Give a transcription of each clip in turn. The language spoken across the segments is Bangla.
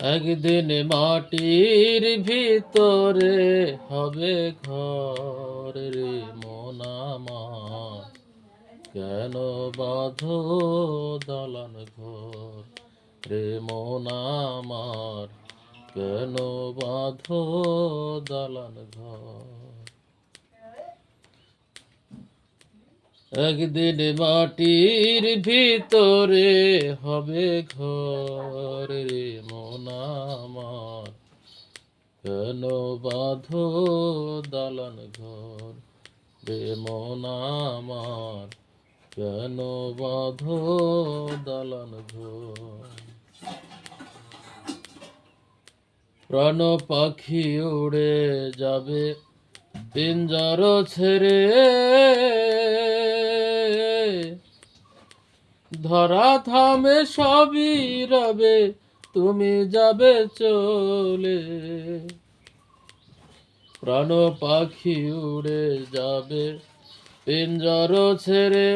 একদিন মাটির ভিতরে হবে ঘর রে মন আমার। কেন বাধ দালান ঘর রে মনামার কেন বাধ দালান ঘর? একদিন মাটির ভিতরে হবে ঘর রে মন আমার। কেন বাঁধো দালান ঘর রে মন আমার? কেন বাঁধো দালান ঘর? প্রাণ পাখি উড়ে যাবে পিঞ্জর ছেড়ে ধরা থামে সবই রবে, তুমি যাবে চলে। প্রাণ পাখি উড়ে যাবে, পিঞ্জর ছেড়ে।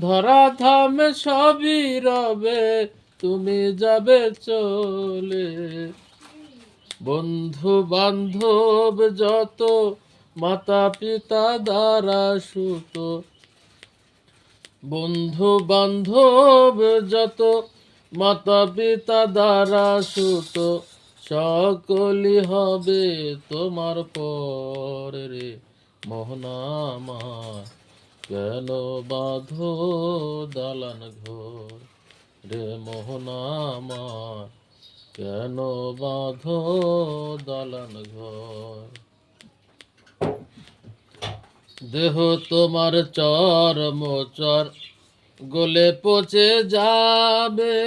ধরা থামে সবই রবে, তুমি যাবে চলে। বন্ধু বান্ধব যত মাতা পিতা দ্বারা সুত। বন্ধু বান্ধব যত, মাতা পিতা দ্বারা সুত। সকলি হবে তোমার পর রে। মোহনামা কেন বাঁধো দালান ঘর? রে মোহনামা কেন বাঁধো দালান ঘর? দেহ তোমার চর মোচর, গলে পচে যাবে।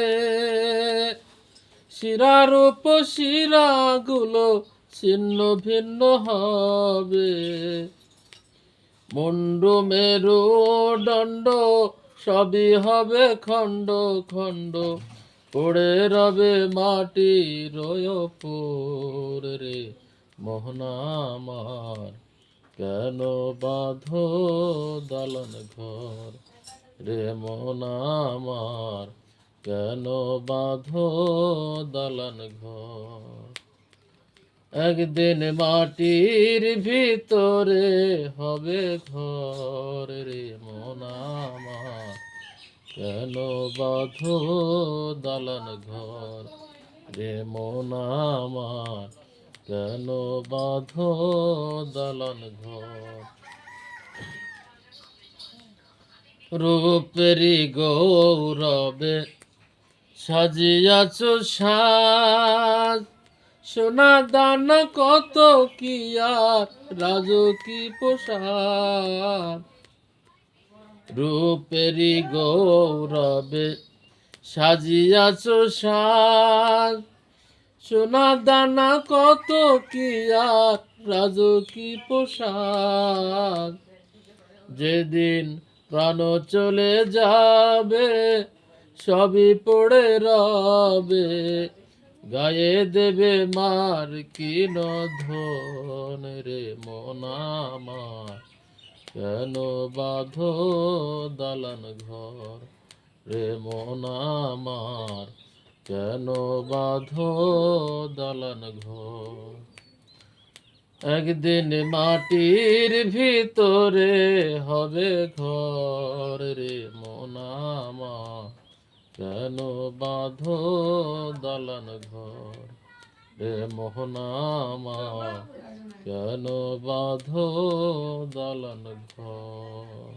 শিরার উপশিরাগুলো ছিন্ন ভিন্ন হবে। মুন্ডু মেরু দণ্ড সবই হবে খণ্ড খণ্ড পড়ে রবে মাটির ওপর রে। মোহনামার কেন বাঁধো দালন ঘর? রে মোহনামার কেন বাঁধো দালান ঘর? একদিন মাটির ভিতরে হবে ঘর, রে মোনামার কেন বাঁধো দালান ঘর? রে মোনামার কেন বাঁধো দালান ঘর? রূপেরি গৌরবে সাজিয়াছ সাজ। সোনা দানা কত কি আর, রাজ কি পোশাক রূপেরি গৌরবে সাজিয়াছ সাজ। সোনা দানা কত কি আর রাজ কি পোশাক? যেদিন প্রাণ চলে যাবে, সবই পড়ে রবে। গায়ে দেবে মার কি ধন রে মনামার কেন বাঁধো দালান ঘর রে মনামার কেন বাঁধো দালান ঘর? একদিন মাটির ভিতরে হবে ঘর রে মনামা কেন বাঁধো দালান ঘর রে মোহনামা কেন বাঁধো দালান ঘর?